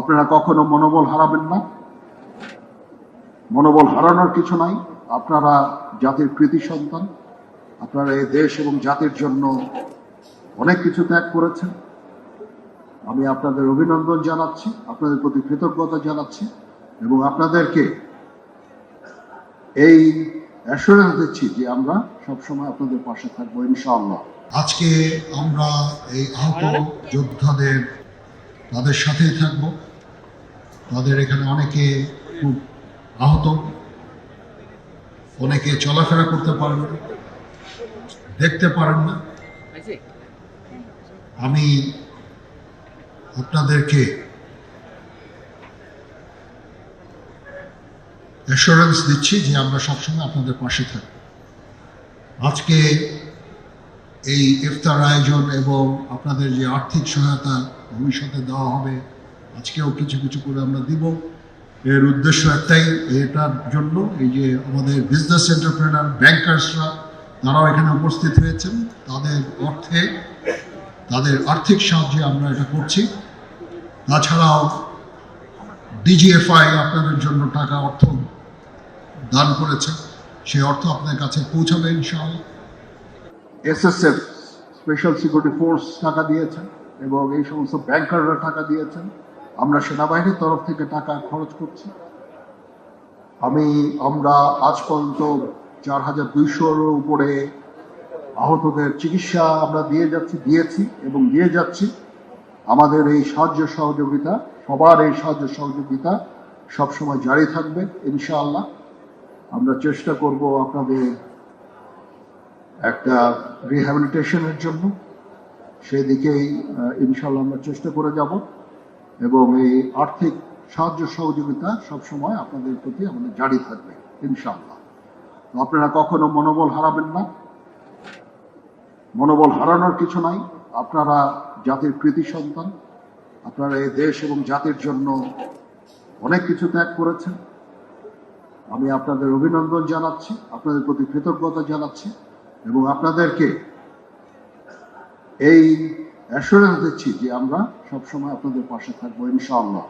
আপনারা কখনো মনোবল হারাবেন না। মনোবল হারানোর কিছু নাই। আপনারা জাতির কৃতি সন্তান। আপনারা এই দেশ এবং জাতির জন্য অনেক কিছু ত্যাগ করেছেন। আমি আপনাদের অভিনন্দন জানাচ্ছি, আপনাদের প্রতি কৃতজ্ঞতা জানাচ্ছি এবং আপনাদেরকে এই অ্যাসুরেন্স দিচ্ছি যে আমরা সবসময় আপনাদের পাশে থাকব, ইনশাআল্লাহ। আজকে আমরা এই আহত যোদ্ধাদের তাদের সাথেই থাকব। তাদের এখানে অনেকে খুব আহত। অনেকে চলাফেরা করতে পারেন না, দেখতে পারেন না। আমি আপনাদেরকে অ্যাসুরেন্স দিচ্ছি যে আমরা সবসময় আপনাদের পাশে থাকব। আজকে এই ইফতার আয়োজন এবং আপনাদের যে আর্থিক সহায়তা ভবিষ্যতে দেওয়া হবে, আজকেও কিছু কিছু করে আমরা দিব। এর উদ্দেশ্য একটাই এটার জন্য, এই যে আমাদের বিজনেস এন্টারপ্রেনার ব্যাংকার্সরা তারাও এখানে উপস্থিত হয়েছেন। তাদের অর্থে, তাদের আর্থিক সাহায্যে আমরা এটা করছি। তাছাড়াও ডিজিএফআই আপনাদের জন্য টাকা অর্থ দান করেছে। সেই অর্থ আপনার কাছে পৌঁছাবে ইনশাআল্লাহ। এসএসএফ স্পেশাল সিকিউরিটি ফোর্স টাকা দিয়েছেন এবং এই সমস্ত ব্যাংকাররা টাকা দিয়েছেন। আমরা সেনাবাহিনীর তরফ থেকে টাকা খরচ করছি। আমি, আমরা আজ পর্যন্ত চার হাজার দুইশোর উপরে আহতদের চিকিৎসা আমরা দিয়ে যাচ্ছি, দিয়েছি এবং দিয়ে যাচ্ছি। আমাদের এই সাহায্য সহযোগিতা, সবার এই সাহায্য সহযোগিতা সবসময় জারি থাকবে, ইনশাআল্লাহ। আমরা চেষ্টা করব আপনাদের একটা রিহ্যাবিলিটেশনের জন্য। সেদিকেই ইনশাল্লাহ আমরা চেষ্টা করে যাব এবং এই আর্থিক সাহায্য সহযোগিতা সবসময় আপনাদের প্রতি আমাদের জারি থাকবে ইনশাল্লাহ আপনারা কখনো মনোবল হারাবেন না। মনোবল হারানোর কিছু নাই। আপনারা জাতির কৃতি সন্তান। আপনারা এই দেশ এবং জাতির জন্য অনেক কিছু ত্যাগ করেছেন। আমি আপনাদের অভিনন্দন জানাচ্ছি। আপনাদের প্রতি কৃতজ্ঞতা জানাচ্ছি। এবং আপনাদেরকে এই অ্যাসুরেন্স দিচ্ছি যে আমরা সবসময় আপনাদের পাশে থাকব ইনশাআল্লাহ।